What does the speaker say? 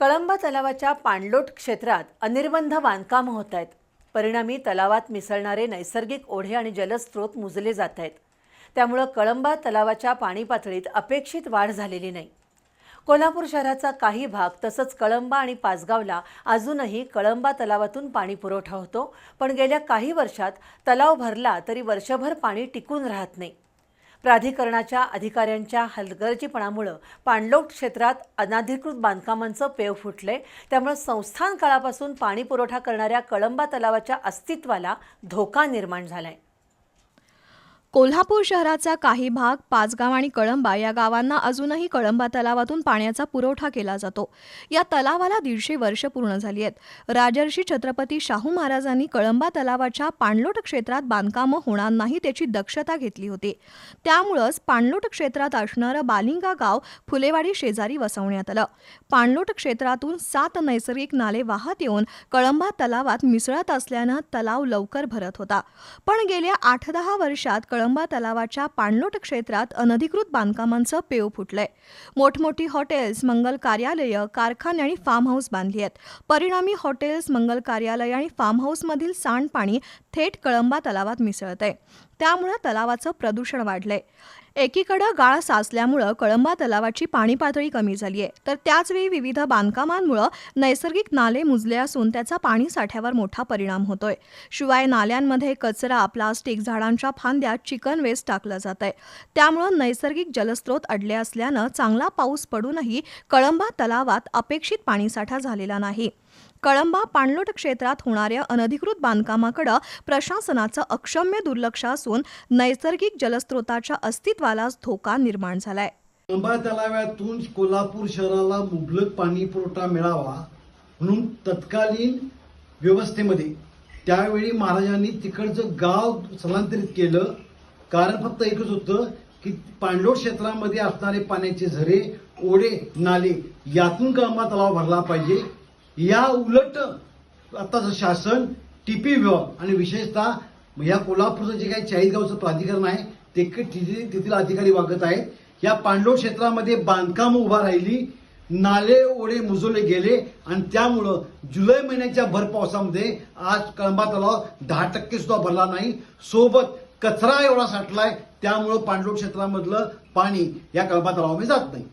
कळंबा तलावाच्या पाणलोट क्षेत्रात अनिर्बंध बांधकामं होत आहेत. परिणामी तलावात मिसळणारे नैसर्गिक ओढे आणि जलस्रोत मुजले जात आहेत. त्यामुळं कळंबा तलावाच्या पाणी पातळीत अपेक्षित वाढ झालेली नाही. कोल्हापूर शहराचा काही भाग तसंच कळंबा आणि पाचगावला अजूनही कळंबा तलावातून पाणी पुरवठा होतो पण गेल्या काही वर्षात तलाव भरला तरी वर्षभर पाणी टिकून राहत नाही. प्राधिकरणाच्या अधिकाऱ्यांच्या हलगर्जीपणामुळं पाणलोट क्षेत्रात अनाधिकृत बांधकामांचं पेव फुटले त्यामुळे संस्थान काळापासून पाणी पुरवठा करणाऱ्या कळंबा तलावाच्या अस्तित्वाला धोका निर्माण झालाय. कोल्हापूर शहराचा काही भाग पाचगाव आणि कळंबा या गावांना अजूनही कळंबा तलावातून पाण्याचा पुरवठा केला जातो. या तलावाला दीडशे वर्ष पूर्ण झाली आहेत. राजर्षी छत्रपती शाहू महाराजांनी कळंबा तलावाच्या पाणलोट क्षेत्रात बांधकामं होणार नाही त्याची दक्षता घेतली होती. त्यामुळंच पाणलोट क्षेत्रात असणारं बालिंगा गाव फुलेवाडी शेजारी वसवण्यात आलं. पाणलोट क्षेत्रातून सात नैसर्गिक नाले वाहत येऊन कळंबा तलावात मिसळत असल्यानं तलाव लवकर भरत होता. पण गेल्या आठ दहा वर्षात कळंबा तलावाच्या पाणलोट क्षेत्रात अनधिकृत बांधकामांचं पेव फुटलंय. मोठमोठी हॉटेल्स मंगल कार्यालयं कारखाने आणि फार्म हाऊस बांधली आहेत. परिणामी हॉटेल्स मंगल कार्यालय आणि फार्म हाऊसमधील सांडपाणी थेट कळंबा तलावात मिसळतंय. त्यामुळं तलावाचं प्रदूषण वाढलंय. एकीकडं गाळ साचल्यामुळं कळंबा तलावाची पाणी पातळी कमी झाली आहे तर त्याचवेळी विविध बांधकामांमुळं नैसर्गिक नाले मुजले असून त्याचा पाणी साठ्यावर मोठा परिणाम होतोय. शिवाय नाल्यांमध्ये कचरा प्लास्टिक झाडांच्या फांद्यात चिकन वेस्ट टाकलं जात आहे त्यामुळं नैसर्गिक जलस्रोत अडले असल्यानं चांगला पाऊस पडूनही कळंबा तलावात अपेक्षित पाणीसाठा झालेला नाही. कळंबा पाणलोट क्षेत्रात होणाऱ्या अनधिकृत बांधकामाकडं प्रशासनाचं अक्षम्य दुर्लक्ष असून नैसर्गिक जलस्रोताच्या अस्तित्वालाच धोका निर्माण झालाय. कळंबा तलाव्यातून कोल्हापूर शहराला मुबलक पाणी पुरवठा मिळावा म्हणून तत्कालीन व्यवस्थेमध्ये त्यावेळी महाराजांनी तिकडचं गाव स्थलांतरित केलं. कारण फक्त एकच होतं की पाणलोट क्षेत्रामध्ये असणारे पाण्याचे झरे ओढे नाले यातून कळंबा तलाव भरला पाहिजे. या उलट आताचं शासन टीपी विभाग आणि विशेषतः या कोल्हापूरचं जे काही चाळीसगावचं प्राधिकरण आहे ते तेथील अधिकारी वागत आहेत. या पांडव क्षेत्रामध्ये बांधकाम उभा राहिली नाले ओढे मुजवले गेले आणि त्यामुळं जुलै महिन्याच्या भर पावसामध्ये आज कळंबा तलाव दहा टक्के सुद्धा भरला नाही. सोबत कचरा एवढा साठलाय त्यामुळं पांडव क्षेत्रामधलं पाणी या कळंबा तलावामध्ये जात नाही.